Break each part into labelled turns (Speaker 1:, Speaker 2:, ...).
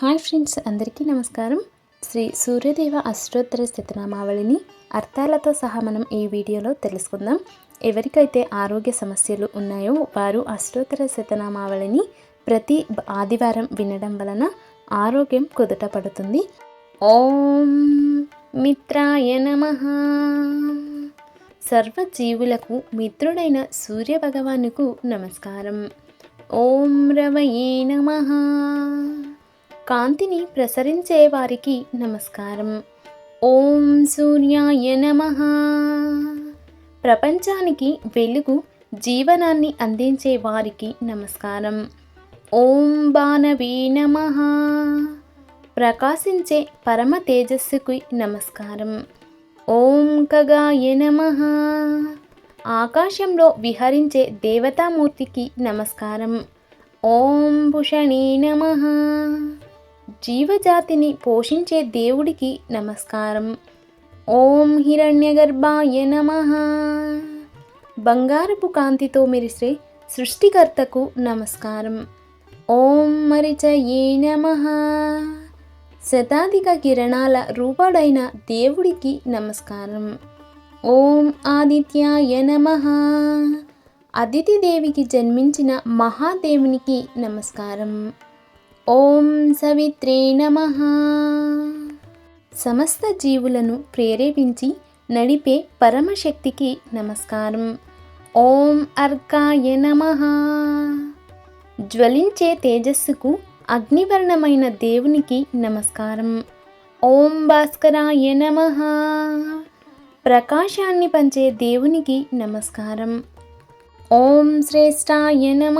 Speaker 1: Hi friends అందరికీ నమస్కారం. శ్రీ సూర్యదేవ అష్టోత్తర శతనామావళిని అర్థాలతో సహా మనం ఈ వీడియోలో తెలుసుకుందాం. ఎవరికైతే ఆరోగ్య సమస్యలు ఉన్నాయో వారు అష్టోత్తర శతనామావళిని ప్రతి ఆదివారం వినడం వలన ఆరోగ్యం కుదుట పడుతుంది. ఓం మిత్రాయ నమ. సర్వజీవులకు మిత్రుడైన సూర్య భగవానుకు నమస్కారం. ఓం రవయే నమ. కాంతిని ప్రసరించే వారికి నమస్కారం. ఓం సూర్యాయ నమ. ప్రపంచానికి వెలుగు జీవనాన్ని అందించే వారికి నమస్కారం. ఓం బాణవే నమ. ప్రకాశించే పరమ తేజస్సుకి నమస్కారం. ఓం కగాయ నమ. ఆకాశంలో విహరించే దేవతామూర్తికి నమస్కారం. ఓం భూషణే నమ. జీవజాతిని పోషించే దేవుడికి నమస్కారం. ఓం హిరణ్యగర్భాయ నమ. బంగారపు కాంతితో మెరిసే సృష్టికర్తకు నమస్కారం. ఓం మరిచయే నమ. శతాధిక కిరణాల రూపడైన దేవుడికి నమస్కారం. ఓం ఆదిత్యాయ నమ. అదితిదేవికి జన్మించిన మహాదేవునికి నమస్కారం. ఓం సవిత్రే నమ. సమస్త జీవులను ప్రేరేపించి నడిపే పరమశక్తికి నమస్కారం. ఓం అర్కాయ నమ. జ్వలించే తేజస్సుకు అగ్నివర్ణమైన దేవునికి నమస్కారం. ఓం భాస్కరాయ నమ. ప్రకాశాన్ని పంచే దేవునికి నమస్కారం. ఓం శ్రేష్టాయ నమ.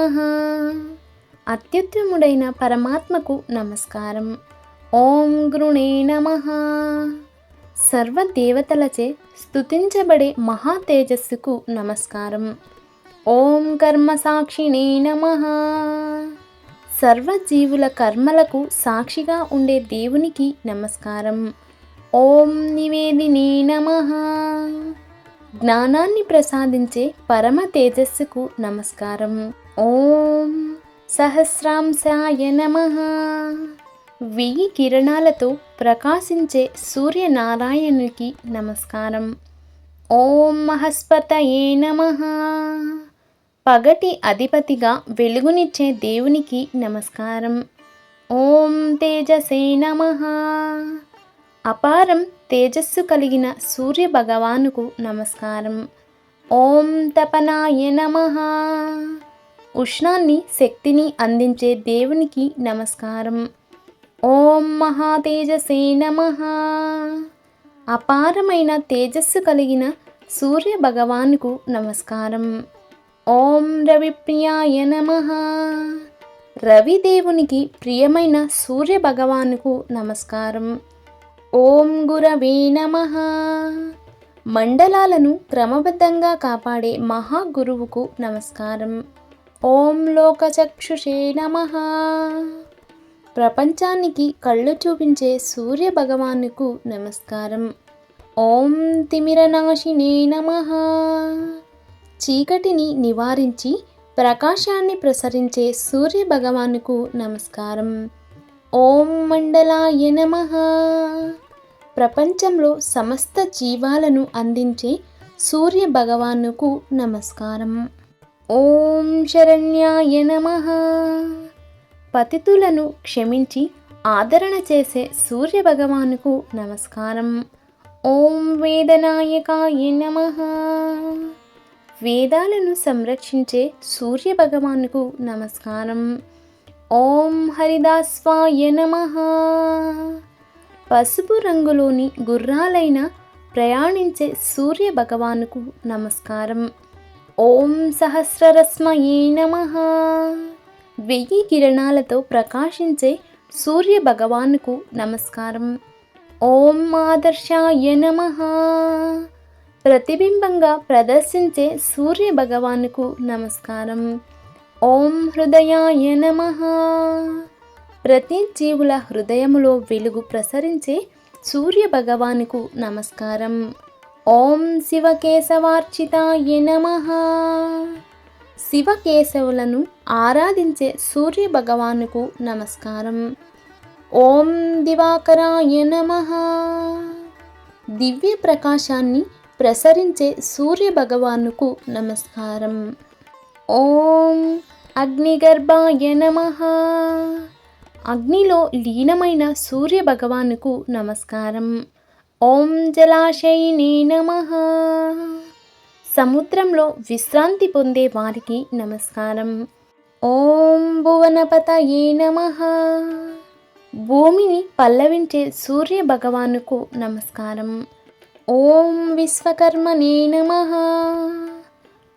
Speaker 1: అత్యుత్తముడైన పరమాత్మకు నమస్కారం. ఓం గృణే నమ. సర్వదేవతలచే స్తుతించబడే మహా తేజస్సుకు నమస్కారం. ఓం కర్మ సాక్షిణే నమ. సర్వజీవుల కర్మలకు సాక్షిగా ఉండే దేవునికి నమస్కారం. ఓం నివేదినే నమ. జ్ఞానాన్ని ప్రసాదించే పరమ తేజస్సుకు నమస్కారం. ఓం సహస్రాంశాయ నమ. వెయ్యి కిరణాలతో ప్రకాశించే సూర్యనారాయణునికి నమస్కారం. ఓం మహస్పతయే నమ. పగటి అధిపతిగా వెలుగునిచ్చే దేవునికి నమస్కారం. ఓం తేజసే నమ. అపారం తేజస్సు కలిగిన సూర్య భగవానుకు నమస్కారం. ఓం తపనాయ నమ. ఉష్ణాన్ని శక్తిని అందించే దేవునికి నమస్కారం. ఓం మహాతేజసే నమ. అపారమైన తేజస్సు కలిగిన సూర్య భగవానుకు నమస్కారం. ఓం రవిప్రియాయ నమ. రవిదేవునికి ప్రియమైన సూర్య భగవానుకు నమస్కారం. ఓం గురవే నమ. మండలాలను క్రమబద్ధంగా కాపాడే మహాగురువుకు నమస్కారం. ఓం లోకచక్షుషే నమ. ప్రపంచానికి కళ్ళు చూపించే సూర్య భగవానుకు నమస్కారం. ఓం తిమిరనాశినే నమ. చీకటిని నివారించి ప్రకాశాన్ని ప్రసరించే సూర్య భగవానుకు నమస్కారం. ఓం మండలాయ నమ. ప్రపంచంలో సమస్త జీవాలను అందించే సూర్య భగవానుకు నమస్కారం. ఓం శరణ్యాయ నమ. పతితులను క్షమించి ఆదరణ చేసే సూర్య భగవానుకు నమస్కారం. ఓం వేదనాయకాయ నమ. వేదాలను సంరక్షించే సూర్య భగవానుకు నమస్కారం. ఓం హరిదాస్వాయ నమ. పసుపు రంగులోని గుర్రాలైన ప్రయాణించే సూర్య భగవానుకు నమస్కారం. ఓం సహస్రరస్మయే నమ. వెయ్యి కిరణాలతో ప్రకాశించే సూర్య భగవానుకు నమస్కారం. ఓం ఆదర్శాయ నమ. ప్రతిబింబంగా ప్రదర్శించే సూర్య భగవానుకు నమస్కారం. ఓం హృదయాయ నమ. ప్రతి జీవుల హృదయములో వెలుగు ప్రసరించే సూర్య భగవానుకు నమస్కారం. ఓం శివకేశవార్చితాయ నమ. శివకేశవులను ఆరాధించే సూర్య భగవానుకు నమస్కారం. ఓం దివాకరాయ నమ. దివ్య ప్రకాశాన్ని ప్రసరించే సూర్య భగవానుకు నమస్కారం. ఓం అగ్నిగర్భాయ నమ. అగ్నిలో లీనమైన సూర్య భగవానుకు నమస్కారం. ఓం జలాశయినే నమ. సముద్రంలో విశ్రాంతి పొందే వారికి నమస్కారం. ఓం భువనపతయే నమ. భూమిని పల్లవించే సూర్య భగవానుకు నమస్కారం. ఓం విశ్వకర్మనే నమ.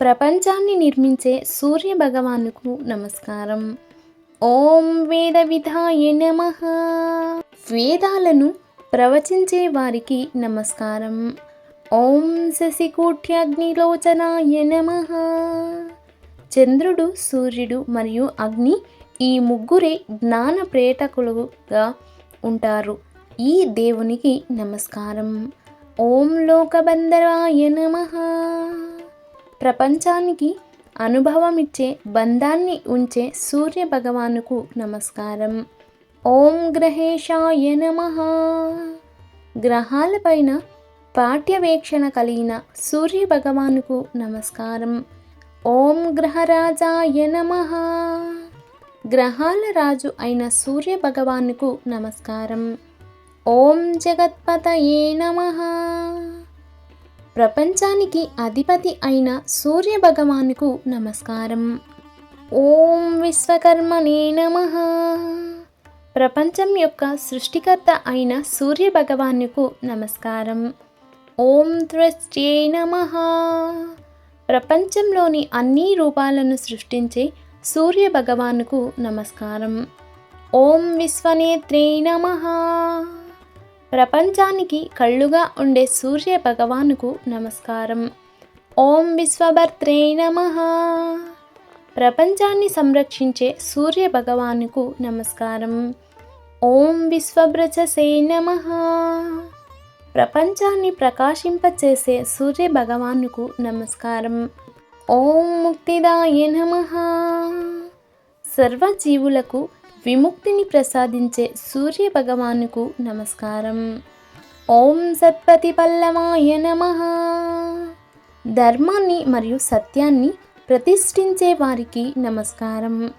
Speaker 1: ప్రపంచాన్ని నిర్మించే సూర్య భగవానుకు నమస్కారం. ఓం వేద విధాయ నమ. వేదాలను ప్రవచించే వారికి నమస్కారం. ఓం శశికూఠ్యగ్నిలోచనాయ నమ. చంద్రుడు సూర్యుడు మరియు అగ్ని ఈ ముగ్గురే జ్ఞాన ప్రేటకులుగా ఉంటారు. ఈ దేవునికి నమస్కారం. ఓం లోకబంధరాయ నమ. ప్రపంచానికి అనుభవమిచ్చే బంధాన్ని ఉంచే సూర్య భగవానుకు నమస్కారం. ఓం గ్రహేషాయ నమ. గ్రహాలపైన పాఠ్యవేక్షణ కలిగిన సూర్య భగవానుకు నమస్కారం. ఓం గ్రహరాజాయ నమ. గ్రహాల రాజు అయిన సూర్య భగవానుకు నమస్కారం. ఓం జగత్పతయే నమ. ప్రపంచానికి అధిపతి అయిన సూర్య భగవానుకు నమస్కారం. ఓం విశ్వకర్మనే నమ. ప్రపంచం యొక్క సృష్టికర్త అయిన సూర్య భగవానుకు నమస్కారం. ఓం త్వస్ట్యే నమ. ప్రపంచంలోని అన్ని రూపాలను సృష్టించే సూర్య భగవానుకు నమస్కారం. ఓం విశ్వనేత్రే నమ. ప్రపంచానికి కళ్ళుగా ఉండే సూర్య భగవానుకు నమస్కారం. ఓం విశ్వభర్త్రే నమ. ప్రపంచాన్ని సంరక్షించే సూర్య భగవానుకు నమస్కారం. ఓం విశ్వభ్రజసే నమ. ప్రపంచాన్ని ప్రకాశింపచేసే సూర్య భగవానుకు నమస్కారం. ఓం ముక్తిదాయ నమ. సర్వజీవులకు విముక్తిని ప్రసాదించే సూర్య భగవానుకు నమస్కారం. ఓం సత్పతి పల్లవాయ నమ. ధర్మాన్ని మరియు సత్యాన్ని ప్రతిష్ఠించే వారికి నమస్కారం.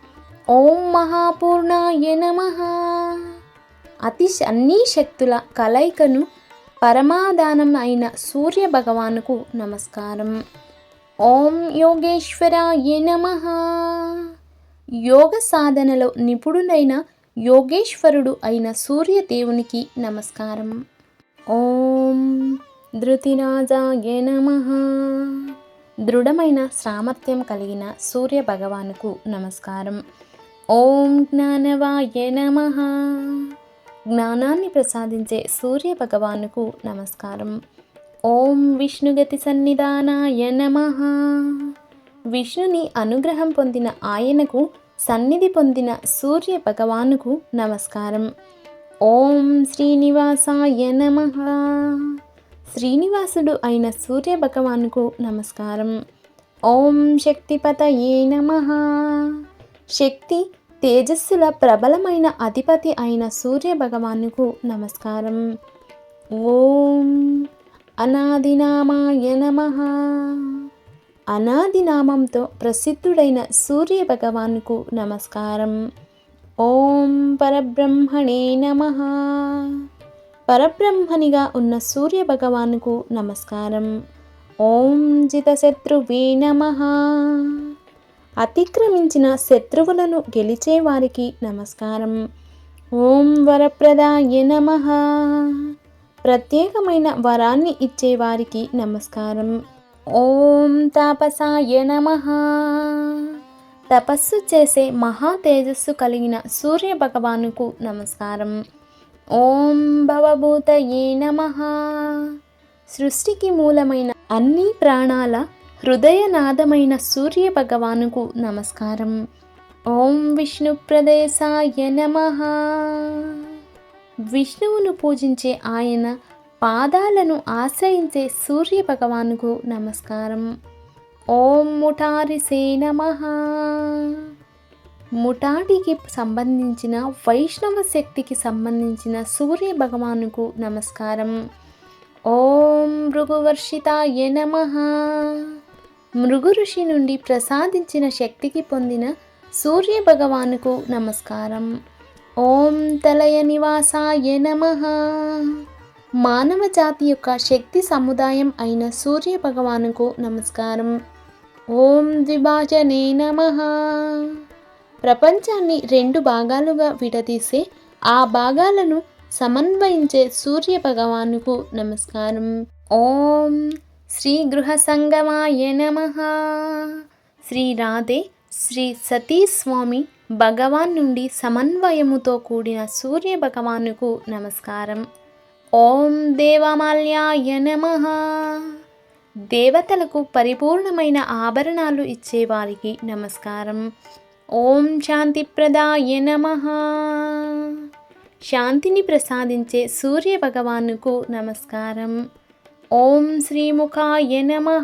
Speaker 1: ఓం మహాపూర్ణాయ నమ. అతి అన్ని శక్తుల కలయికను పరమాదానం అయిన సూర్య భగవానుకు నమస్కారం. ఓం యోగేశ్వరాయ నమ. యోగ సాధనలో నిపుణుడైన యోగేశ్వరుడు అయిన సూర్యదేవునికి నమస్కారం. ఓం ధృతిరాజాయ నమ. దృఢమైన సామర్థ్యం కలిగిన సూర్య భగవానుకు నమస్కారం. ఓం జ్ఞానవాయ నమ. జ్ఞానాన్ని ప్రసాదించే సూర్య భగవానుకు నమస్కారం. ఓం విష్ణుగతి సన్నిధానాయ నమ. విష్ణుని అనుగ్రహం పొందిన ఆయనకు సన్నిధి పొందిన సూర్య భగవానుకు నమస్కారం. ఓం శ్రీనివాసాయ నమ. శ్రీనివాసుడు అయిన సూర్య భగవాన్కు నమస్కారం. ఓం శక్తిపతయే నమ. శక్తి తేజస్సుల ప్రబలమైన అధిపతి అయిన సూర్య భగవానుకు నమస్కారం. ఓం అనాదినామాయ నమ. అనాదినామంతో ప్రసిద్ధుడైన సూర్య భగవానుకు నమస్కారం. ఓం పరబ్రహ్మణే నమ. పరబ్రహ్మనిగా ఉన్న సూర్య భగవానుకు నమస్కారం. ఓం జితశత్రువే నమ. అతిక్రమించిన శత్రువులను గెలిచే వారికి నమస్కారం. ఓం వరప్రదాయ నమ. ప్రత్యేకమైన వరాన్ని ఇచ్చేవారికి నమస్కారం. ఓం తాపసాయ నమ. తపస్సు చేసే మహా తేజస్సు కలిగిన సూర్య భగవానుకు నమస్కారం. ఓం భవభూతయే నమ. సృష్టికి మూలమైన అన్ని ప్రాణాల హృదయనాదమైన సూర్య భగవానుకు నమస్కారం. ఓం విష్ణుప్రదేశాయ నమ. విష్ణువును పూజించే ఆయన పాదాలను ఆశ్రయించే సూర్య భగవానుకు నమస్కారం. ఓం ముఠారిసే నమ. ముఠాటికి సంబంధించిన వైష్ణవ శక్తికి సంబంధించిన సూర్య భగవానుకు నమస్కారం. ఓం మృగువర్షితాయ నమ. మృగు ఋషి నుండి ప్రసాదించిన శక్తికి పొందిన సూర్య భగవానుకు నమస్కారం. ఓం తలయ నివాసాయ నమ. మానవ జాతి యొక్క శక్తి సముదాయం అయిన సూర్య భగవానుకు నమస్కారం. ఓం ద్విభాజనే నమ. ప్రపంచాన్ని రెండు భాగాలుగా విడదీసే ఆ భాగాలను సమన్వయించే సూర్య భగవానుకు నమస్కారం. ఓం శ్రీ గృహ సంగమాయ నమ. శ్రీ రాధే శ్రీ సతీ స్వామి భగవాన్ నుండి సమన్వయముతో కూడిన సూర్య భగవానుకు నమస్కారం. ఓం దేవమాల్యాయ నమ. దేవతలకు పరిపూర్ణమైన ఆభరణాలు ఇచ్చేవారికి నమస్కారం. ఓం శాంతిప్రదాయ నమ. శాంతిని ప్రసాదించే సూర్య భగవానుకు నమస్కారం. ఓం శ్రీముఖాయ నమ.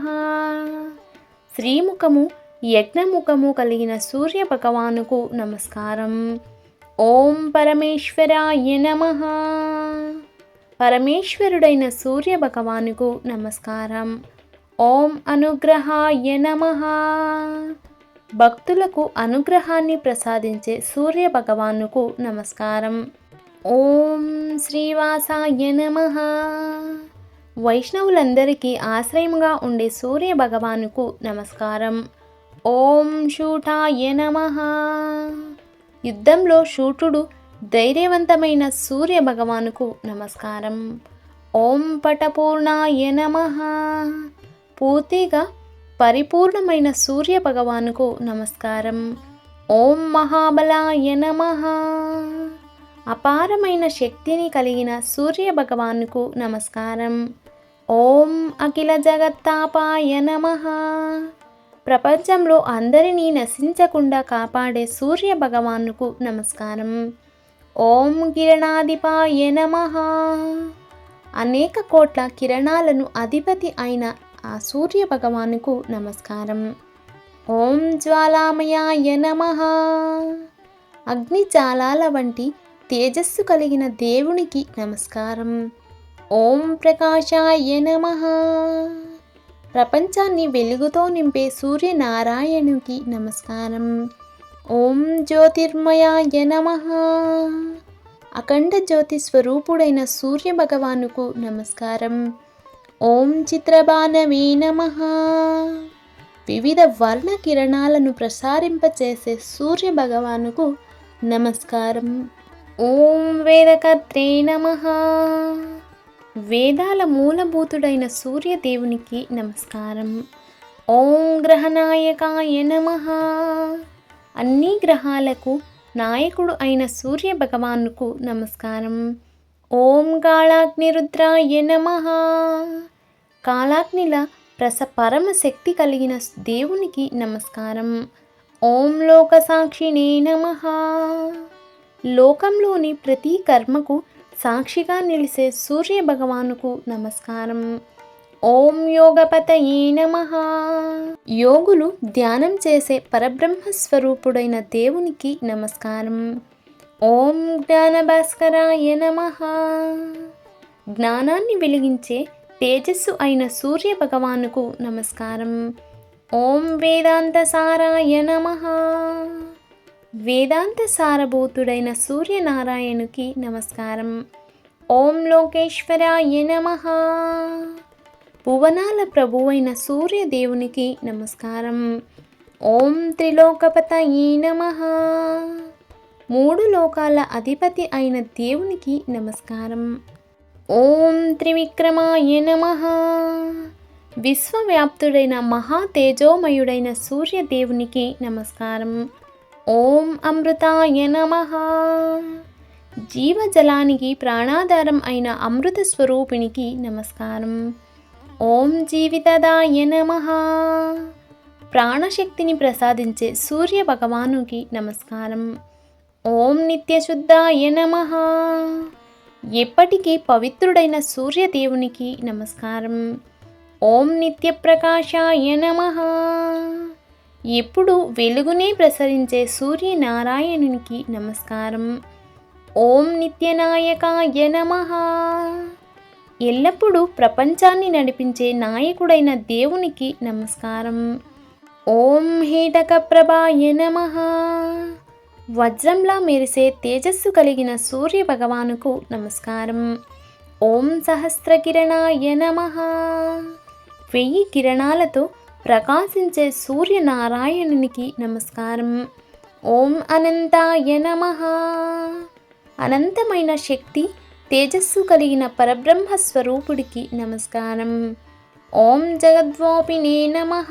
Speaker 1: శ్రీముఖము యజ్ఞముఖము కలిగిన సూర్య భగవానుకు నమస్కారం. ఓం పరమేశ్వరాయ నమ. పరమేశ్వరుడైన సూర్య భగవానుకు నమస్కారం. ఓం అనుగ్రహాయ నమ. భక్తులకు అనుగ్రహాన్ని ప్రసాదించే సూర్య భగవానుకు నమస్కారం. ఓం శ్రీవాసాయ నమ. వైష్ణవులందరికీ ఆశ్రయముగా ఉండే సూర్య భగవానుకు నమస్కారం. ఓం షూటాయ నమ. యుద్ధంలో షూటుడు ధైర్యవంతమైన సూర్య భగవానుకు నమస్కారం. ఓం పటపూర్ణాయ నమ. పూర్తిగా పరిపూర్ణమైన సూర్య భగవానుకు నమస్కారం. ఓం మహాబలాయ నమ. అపారమైన శక్తిని కలిగిన సూర్య భగవానుకు నమస్కారం. ఓం అఖిల జగత్తాపాయ నమ. ప్రపంచంలో అందరినీ నశించకుండా కాపాడే సూర్య భగవానుకు నమస్కారం. ఓం కిరణాధిపాయ నమ. అనేక కోట్ల కిరణాలను అధిపతి అయిన ఆ సూర్య భగవానుకు నమస్కారం. ఓం జ్వాలామయాయ నమ. అగ్ని జాలాల వంటి తేజస్సు కలిగిన దేవునికి నమస్కారం. ఓం ప్రకాశాయ నమ. ప్రపంచాన్ని వెలుగుతో నింపే సూర్యనారాయణునికి నమస్కారం. ఓం జ్యోతిర్మయాయ నమ. అఖండ జ్యోతి స్వరూపుడైన సూర్య భగవానుకు నమస్కారం. ఓం చిత్రబాణమే నమ. వివిధ వర్ణ కిరణాలను ప్రసారింపచేసే సూర్య భగవానుకు నమస్కారం. ఓం వేదకర్త్రే నమ. వేదాల మూలభూతుడైన సూర్యదేవునికి నమస్కారం. ఓం గ్రహనాయకాయ నమ. అన్ని గ్రహాలకు నాయకుడు అయిన సూర్య భగవానుకు నమస్కారం. ఓం కాళాగ్నిరుద్రాయ నమ. కాళాగ్నిల ప్రస పరమ శక్తి కలిగిన దేవునికి నమస్కారం. ఓం లోక సాక్షినే నమ. లోకంలోని ప్రతి కర్మకు సాక్షిగా నిలిసే సూర్య భగవానుకు నమస్కారం. ఓం యోగపతయే నమ. యోగులు ధ్యానం చేసే పరబ్రహ్మ స్వరూపుడైన దేవునికి నమస్కారం. ఓం జ్ఞానభాస్కరాయ నమ. జ్ఞానాన్ని వెలిగించే తేజస్సు అయిన సూర్య భగవానుకు నమస్కారం. ఓం వేదాంత సారాయ నమ. వేదాంత సారభూతుడైన సూర్యనారాయణుకి నమస్కారం. ఓం లోకేశ్వరాయ నమ. భువనాల ప్రభువైన సూర్యదేవునికి నమస్కారం. ఓం త్రిలోకపతయే నమ. మూడు లోకాల అధిపతి అయిన దేవునికి నమస్కారం. ఓం త్రివిక్రమాయ నమ. విశ్వవ్యాప్తుడైన మహా తేజోమయుడైన సూర్యదేవునికి నమస్కారం. ఓం అమృతాయ నమ. జీవజలానికి ప్రాణాధారం అయిన అమృత స్వరూపిణికి నమస్కారం. ఓం జీవితదాయ నమ. ప్రాణశక్తిని ప్రసాదించే సూర్య భగవానుకి నమస్కారం. ఓం నిత్యశుద్ధాయ నమ. ఎప్పటికీ పవిత్రుడైన సూర్యదేవునికి నమస్కారం. ఓం నిత్యప్రకాశాయ నమ. ఎప్పుడు వెలుగునే ప్రసరించే సూర్యనారాయణునికి నమస్కారం. ఓం నిత్యనాయకాయ నమ. ఎల్లప్పుడూ ప్రపంచాన్ని నడిపించే నాయకుడైన దేవునికి నమస్కారం. ఓం హేటక ప్రభాయ నమ. వజ్రంలా మెరిసే తేజస్సు కలిగిన సూర్య భగవానుకు నమస్కారం. ఓం సహస్రకిరణాయ నమ. వెయ్యి కిరణాలతో ప్రకాశించే సూర్యనారాయణునికి నమస్కారం. ఓం అనంతాయ నమ. అనంతమైన శక్తి తేజస్సు కలిగిన పరబ్రహ్మ స్వరూపుడికి నమస్కారం. ఓం జగద్వాపినే నమ.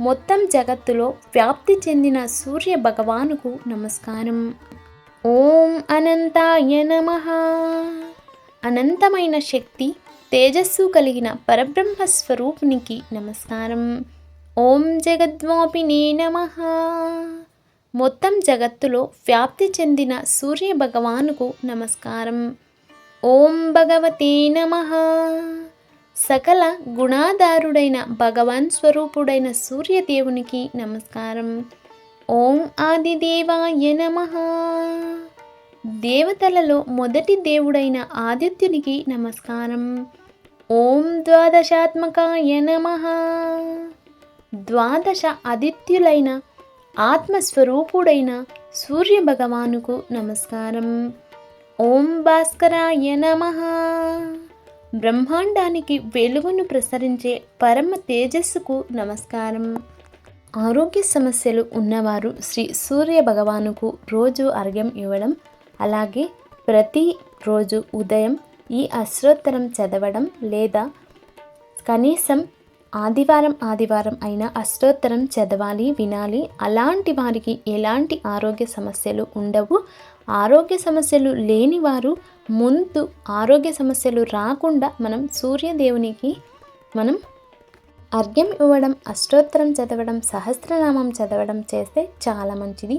Speaker 1: మొత్తం జగత్తులో వ్యాప్తి చెందిన సూర్య భగవానుకు నమస్కారం. ఓం అనంతాయ నమ. అనంతమైన శక్తి తేజస్సు కలిగిన పరబ్రహ్మ స్వరూపునికి నమస్కారం. ఓం జగద్వాపినే నమ. మొత్తం జగత్తులో వ్యాప్తి చెందిన సూర్య భగవానుకు నమస్కారం. ఓం భగవతే నమ. సకల గుణాధారుడైన భగవాన్ స్వరూపుడైన సూర్యదేవునికి నమస్కారం. ఓం ఆదిదేవాయ నమ. దేవతలలో మొదటి దేవుడైన ఆదిత్యునికి నమస్కారం. ఓం ద్వాదశాత్మకాయ నమ. ద్వాదశ ఆదిత్యులైన ఆత్మస్వరూపుడైన సూర్య భగవానుకు నమస్కారం. ఓం భాస్కరాయ నమ. బ్రహ్మాండానికి వెలుగును ప్రసరించే పరమ తేజస్సుకు నమస్కారం. ఆరోగ్య సమస్యలు ఉన్నవారు శ్రీ సూర్య భగవానుకు రోజు అర్ఘ్యం ఇవ్వడం అలాగే ప్రతి రోజు ఉదయం ఈ అశ్రోత్తరం చదవడం లేదా కనీసం ఆదివారం ఆదివారం అయినా అష్టోత్తరం చదవాలి వినాలి అలాంటి వారికి ఎలాంటి ఆరోగ్య సమస్యలు ఉండవు. ఆరోగ్య సమస్యలు లేని వారు ముందు ఆరోగ్య సమస్యలు రాకుండా మనం సూర్యదేవునికి మనం అర్ఘ్యం ఇవ్వడం అష్టోత్తరం చదవడం సహస్రనామం చదవడం చేస్తే చాలా మంచిది.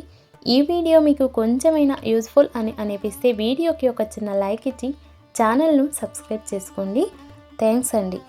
Speaker 1: ఈ వీడియో మీకు కొంచెమైనా యూస్ఫుల్ అని అనిపిస్తే వీడియోకి ఒక చిన్న లైక్ ఇచ్చి ఛానల్ను సబ్స్క్రైబ్ చేసుకోండి. థ్యాంక్స్ అండి.